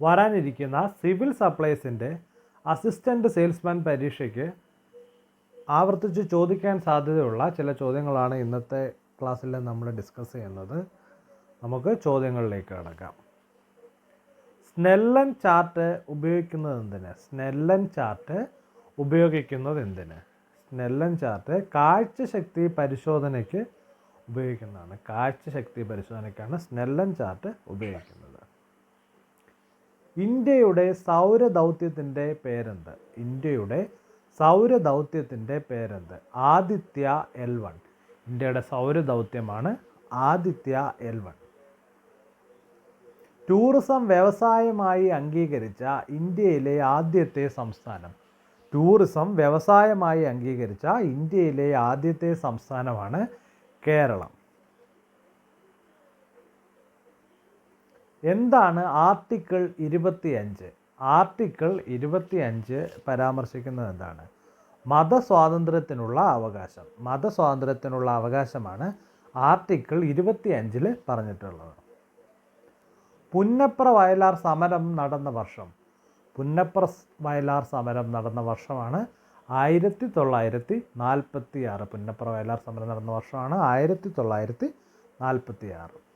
വരാനിരിക്കുന്ന civil സപ്ലൈസിന്റെ assistant salesman പരീക്ഷയ്ക്ക് ആവർത്തിച്ച് ചോദിക്കാൻ സാധ്യതയുള്ള ചില ചോദ്യങ്ങളാണ് ഇന്നത്തെ ക്ലാസ്സിൽ നമ്മൾ ഡിസ്കസ് ചെയ്യുന്നത്. നമുക്ക് ചോദ്യങ്ങളിലേക്ക് കടക്കാം. സ്നെല്ലൻ ചാർട്ട് ഉപയോഗിക്കുന്നത് എന്തിന്? സ്നെല്ലൻ ചാർട്ട് ഉപയോഗിക്കുന്നത് എന്തിന്? സ്നെല്ലൻ ചാർട്ട് കാഴ്ചശക്തി പരിശോധനയ്ക്ക് ഉപയോഗിക്കുന്നതാണ്. കാഴ്ചശക്തി പരിശോധനയ്ക്കാണ് സ്നെല്ലൻ ചാർട്ട് ഉപയോഗിക്കുന്നത്. ഇന്ത്യയുടെ സൗരദൗത്യത്തിന്റെ പേരെന്ത്? ഇന്ത്യയുടെ സൗരദൗത്യത്തിന്റെ പേരെന്ത്? Aditya L one. ഇന്ത്യയുടെ സൗരദൗത്യമാണ് ആദിത്യ എൽ വൺ. ടൂറിസം വ്യവസായമായി അംഗീകരിച്ച ഇന്ത്യയിലെ ആദ്യത്തെ സംസ്ഥാനം. ടൂറിസം വ്യവസായമായി അംഗീകരിച്ച ഇന്ത്യയിലെ ആദ്യത്തെ സംസ്ഥാനമാണ് കേരളം. എന്താണ് ആർട്ടിക്കിൾ ഇരുപത്തിയഞ്ച്? ആർട്ടിക്കിൾ ഇരുപത്തിയഞ്ച് പരാമർശിക്കുന്നത് എന്താണ്? മതസ്വാതന്ത്ര്യത്തിനുള്ള അവകാശം. മതസ്വാതന്ത്ര്യത്തിനുള്ള അവകാശമാണ് ആർട്ടിക്കിൾ ഇരുപത്തിയഞ്ചിൽ പറഞ്ഞിട്ടുള്ളത്. പുന്നപ്ര വയലാർ സമരം നടന്ന വർഷം. പുന്നപ്ര വയലാർ സമരം നടന്ന വർഷമാണ് ആയിരത്തി തൊള്ളായിരത്തി നാൽപ്പത്തി ആറ് പുന്നപ്ര വയലാർ സമരം നടന്ന വർഷമാണ് ആയിരത്തി തൊള്ളായിരത്തി നാൽപ്പത്തി ആറ്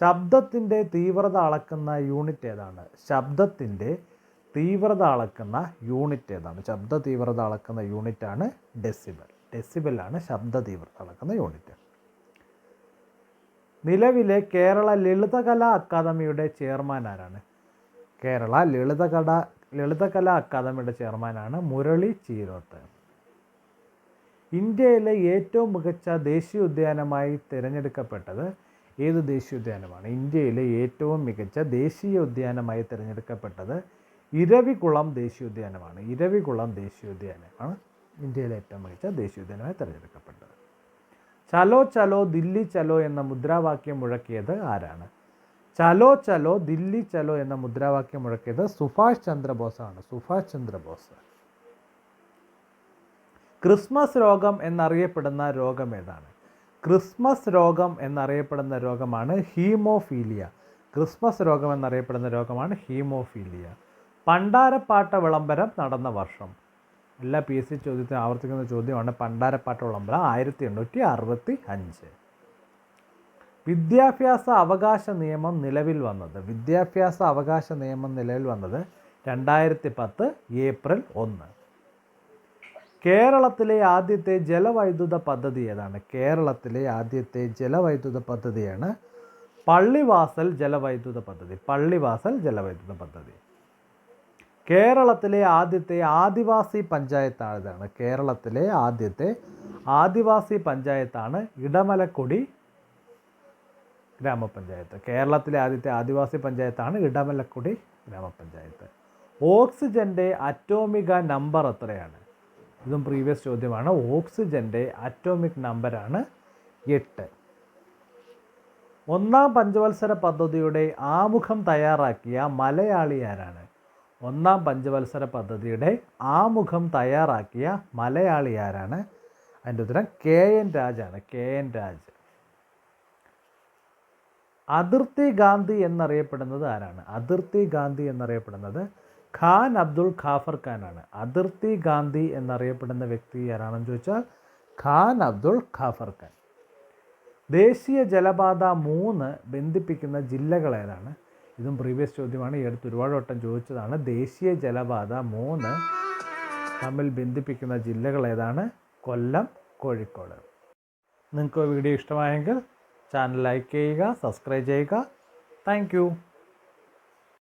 ശബ്ദത്തിന്റെ തീവ്രത അളക്കുന്ന യൂണിറ്റ് ഏതാണ്? ശബ്ദത്തിന്റെ തീവ്രത അളക്കുന്ന യൂണിറ്റ് ഏതാണ്? ശബ്ദ തീവ്രത അളക്കുന്ന യൂണിറ്റാണ് ഡെസിബൽ. ഡെസിബലാണ് ശബ്ദ തീവ്രത അളക്കുന്ന യൂണിറ്റ്. നിലവിലെ കേരള ലളിതകലാ അക്കാദമിയുടെ ചെയർമാൻ ആരാണ്? കേരള ലളിതകല ലളിതകലാ അക്കാദമിയുടെ ചെയർമാനാണ് മുരളി ചീരോത്ത്. ഇന്ത്യയിലെ ഏറ്റവും മികച്ച ദേശീയ ഉദ്യാനമായി തിരഞ്ഞെടുക്കപ്പെട്ടത് ഏത് ദേശീയോദ്യാനമാണ്? ഇന്ത്യയിലെ ഏറ്റവും മികച്ച ദേശീയ ഉദ്യാനമായി തിരഞ്ഞെടുക്കപ്പെട്ടത് ഇരവികുളം ദേശീയോദ്യാനമാണ്. ഇരവികുളം ദേശീയോദ്യാനമാണ് ഇന്ത്യയിലെ ഏറ്റവും മികച്ച ദേശീയോദ്യാനമായി തിരഞ്ഞെടുക്കപ്പെട്ടത്. ചലോ ചലോ ദില്ലി ചലോ എന്ന മുദ്രാവാക്യം മുഴക്കിയത് ആരാണ്? ചലോ ചലോ ദില്ലി ചലോ എന്ന മുദ്രാവാക്യം മുഴക്കിയത് സുഭാഷ് ചന്ദ്രബോസാണ്. സുഭാഷ് ചന്ദ്രബോസ്. ക്രിസ്മസ് രോഗം എന്നറിയപ്പെടുന്ന രോഗം ഏതാണ്? ക്രിസ്മസ് രോഗം എന്നറിയപ്പെടുന്ന രോഗമാണ് ഹീമോഫീലിയ. ക്രിസ്മസ് രോഗം എന്നറിയപ്പെടുന്ന രോഗമാണ് ഹീമോഫീലിയ. പണ്ടാരപ്പാട്ട വിളംബരം നടന്ന വർഷം. എല്ലാ പി എസ് സി ആവർത്തിക്കുന്ന ചോദ്യമാണ് പണ്ടാരപ്പാട്ട വിളംബരം ആയിരത്തി എണ്ണൂറ്റി അറുപത്തി അഞ്ച് വിദ്യാഭ്യാസ അവകാശ നിയമം നിലവിൽ വന്നത്. വിദ്യാഭ്യാസ അവകാശ നിയമം നിലവിൽ വന്നത് രണ്ടായിരത്തി പത്ത് ഏപ്രിൽ ഒന്ന്. കേരളത്തിലെ ആദ്യത്തെ ജലവൈദ്യുത പദ്ധതി ഏതാണ്? കേരളത്തിലെ ആദ്യത്തെ ജലവൈദ്യുത പദ്ധതിയാണ് പള്ളിവാസൽ ജലവൈദ്യുത പദ്ധതി. പള്ളിവാസൽ ജലവൈദ്യുത പദ്ധതി. കേരളത്തിലെ ആദ്യത്തെ ആദിവാസി പഞ്ചായത്താണ് കേരളത്തിലെ ആദ്യത്തെ ആദിവാസി പഞ്ചായത്താണ് ഇടമലക്കുടി ഗ്രാമപഞ്ചായത്ത്. കേരളത്തിലെ ആദ്യത്തെ ആദിവാസി പഞ്ചായത്താണ് ഇടമലക്കുടി ഗ്രാമപഞ്ചായത്ത്. ഓക്സിജന്റെ അറ്റോമിക നമ്പർ എത്രയാണ്? ഇതും പ്രീവിയസ് ചോദ്യമാണ്. ഓക്സിജന്റെ അറ്റോമിക് നമ്പറാണ് എട്ട്. ഒന്നാം പഞ്ചവത്സര പദ്ധതിയുടെ ആമുഖം തയ്യാറാക്കിയ മലയാളി ആരാണ്? ഒന്നാം പഞ്ചവത്സര പദ്ധതിയുടെ ആമുഖം തയ്യാറാക്കിയ മലയാളി ആരാണ്? അതിന്റെ ഉത്തരം കെ എൻ രാജാണ് കെ എൻ രാജ്. അതിർത്തി ഗാന്ധി എന്നറിയപ്പെടുന്നത് ആരാണ്? അതിർത്തി ഗാന്ധി എന്നറിയപ്പെടുന്നത് ഖാൻ അബ്ദുൾ ഖാഫർ ഖാനാണ് അതിർത്തി ഗാന്ധി എന്നറിയപ്പെടുന്ന വ്യക്തി ആരാണെന്ന് ചോദിച്ചാൽ ഖാൻ അബ്ദുൾ ഖാഫർ ഖാൻ. ദേശീയ ജലപാത മൂന്ന് ബന്ധിപ്പിക്കുന്ന ജില്ലകൾ ഏതാണ്? ഇതും പ്രീവിയസ് ചോദ്യമാണ്. ഈ അടുത്ത് ഒരുപാട് വട്ടം ചോദിച്ചതാണ്. ദേശീയ ജലപാത മൂന്ന് തമ്മിൽ ബന്ധിപ്പിക്കുന്ന ജില്ലകൾ ഏതാണ്? കൊല്ലം കോഴിക്കോട്. നിങ്ങൾക്ക് വീഡിയോ ഇഷ്ടമായെങ്കിൽ ചാനൽ ലൈക്ക് ചെയ്യുക സബ്സ്ക്രൈബ് ചെയ്യുക. താങ്ക്